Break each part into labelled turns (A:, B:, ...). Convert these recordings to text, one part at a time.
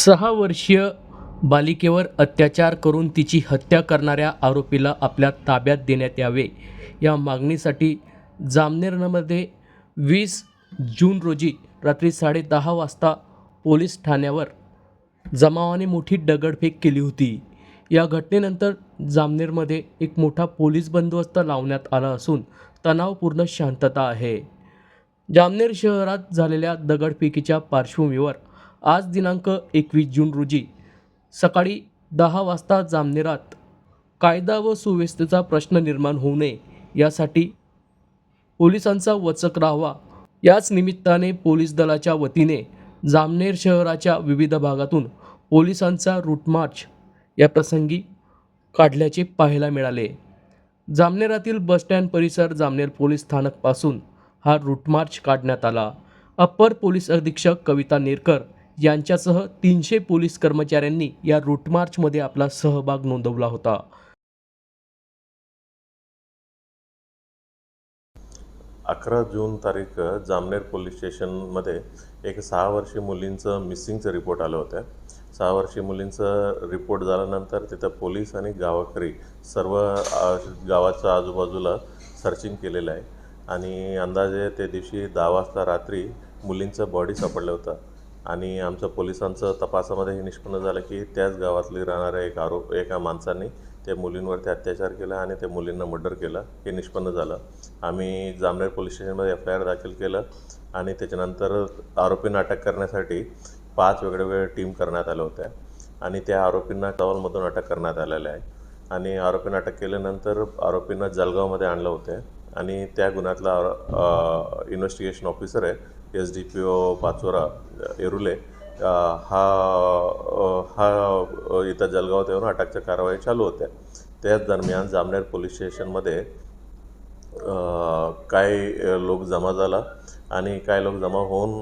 A: सहा वर्षीय बालिकेवर अत्याचार करून तिची हत्या करणाऱ्या आरोपीला आपल्या ताब्यात देण्यात यावे. या मागणीसाठी जामनेरमध्ये वीस जून रोजी रात्री साडेदहा वाजता पोलीस ठाण्यावर जमावाने मोठी दगडफेक केली होती. या घटनेनंतर जामनेरमध्ये एक मोठा पोलीस बंदोबस्त लावण्यात आला असून तणावपूर्ण शांतता आहे. जामनेर शहरात झालेल्या दगडफेकीच्या पार्श्वभूमीवर आज दिनांक एकवीस जून रोजी सकाळी दहा वाजता जामनेरात कायदा व सुव्यवस्थेचा प्रश्न निर्माण होऊ नये यासाठी पोलिसांचा वचक राहावा. याच निमित्ताने पोलीस दलाच्या वतीने जामनेर शहराच्या विविध भागातून पोलिसांचा रूट मार्च या प्रसंगी काढल्याचे पाहायला मिळाले. जामनेरातील बसस्टँड परिसर जामनेर पोलीस स्थानकपासून हा रूट मार्च काढण्यात आला. अप्पर पोलीस अधीक्षक कविता नेरकर यांच्यासह तीनशे पोलीस कर्मचाऱ्यांनी या रूटमार्चमध्ये आपला सहभाग नोंदवला होता.
B: अकरा जून तारीख जामनेर पोलीस स्टेशनमध्ये एक सहा वर्षीय मुलींचं मिसिंगचं रिपोर्ट आलं होतं. सहा वर्षीय मुलींचं रिपोर्ट झाल्यानंतर तिथं पोलीस आणि गावाकरी सर्व गावाच्या आजूबाजूला सर्चिंग केलेलं आहे. आणि अंदाजे त्या दिवशी दहा वाजता रात्री मुलींचं बॉडी सापडलं होतं. आणि आमच्या पोलिसांचं तपासामध्ये हे निष्पन्न झालं की त्याच गावातली राहणाऱ्या एक आरोप एका माणसाने त्या मुलींवरती अत्याचार केला आणि त्या मुलींना मर्डर केलं. हे निष्पन्न झालं. आम्ही जामनेर पोलीस स्टेशनमध्ये एफ आय आर दाखल केलं आणि त्याच्यानंतर आरोपींना अटक करण्यासाठी पाच वेगळ्या टीम करण्यात आल्या होत्या आणि त्या आरोपींना टॉलमधून अटक करण्यात आलेल्या आहे आणि आरोपींना अटक केल्यानंतर आरोपींना जळगावमध्ये आणलं होतं आणि त्या गुन्ह्यातला इन्व्हेस्टिगेशन ऑफिसर आहे. S D P O Pachora Yerule हा हा इथं जलगाव येऊन अटकच्या कारवाई चालू होत्या. त्याच दरम्यान जामनेर पोलीस स्टेशनमध्ये काही लोक जमा झाला आणि काही लोक जमा होऊन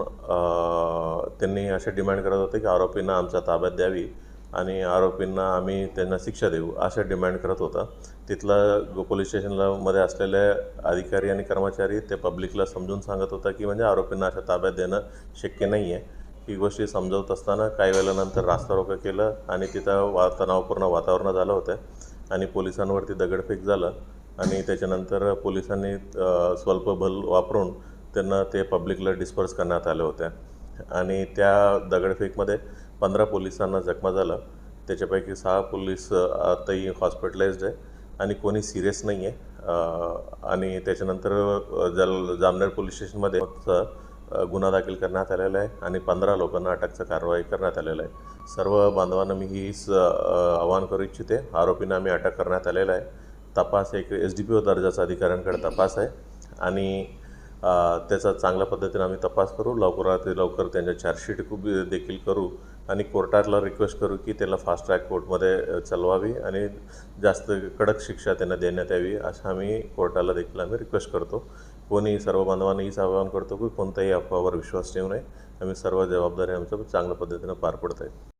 B: त्यांनी असे डिमांड करत होते की आरोपींना आमच्या ताब्यात द्यावी. आणि आरोपींना आम्ही त्यांना शिक्षा देऊ असं डिमांड करत होता. तिथला गो- पोलीस स्टेशनला मध्ये असलेले अधिकारी आणि कर्मचारी ते पब्लिकला समजून सांगत होता की म्हणजे आरोपींना अशा ताब्यात देणं शक्य नाही आहे ही गोष्टी समजवत असताना काही वेळेनंतर रास्ता रोका केलं आणि तिथं वा तणावपूर्ण वातावरण झालं होतं आणि पोलिसांवरती दगडफेक झालं आणि त्याच्यानंतर पोलिसांनी स्वल्पबल स्वल्प बल वापरून त्यांना ते पब्लिकला डिस्पर्स करण्यात आले होते आणि त्या दगडफेकमध्ये पंधरा पोलिसांना जखमा झालं. त्याच्यापैकी सहा पोलीस आताही हॉस्पिटलाइज्ड आहे आणि कोणी सिरियस नाही आहे. आणि त्याच्यानंतर जल जामनेर पोलीस स्टेशनमध्ये गुन्हा दाखल करण्यात आलेला आहे आणि पंधरा लोकांना अटकचं कारवाई करण्यात आलेलं आहे. सर्व बांधवांना मी हीच आवाहन करू इच्छिते. आरोपींना आम्ही अटक करण्यात आलेला आहे. तपास एक एस डी पी ओ दर्जाचा अधिकाऱ्यांकडे तपास आहे आणि त्याचा चांगल्या पद्धतीने आम्ही तपास करू. लवकरात लवकर त्यांच्या चार्जशीट खूप देखील करू. आणि कोर्टाला रिक्वेस्ट करू की त्याला फास्ट ट्रॅक कोर्टमध्ये चालवावी आणि जास्त कडक शिक्षा त्यांना देण्यात यावी असं आम्ही कोर्टाला देखील आम्ही रिक्वेस्ट करतो. कोणी सर्व बांधवांना हीच आवाहन करतो की कोणत्याही अफवावर विश्वास ठेवू नये. आम्ही सर्व जबाबदारी आमच्या चांगल्या पद्धतीनं पार पडत आहे.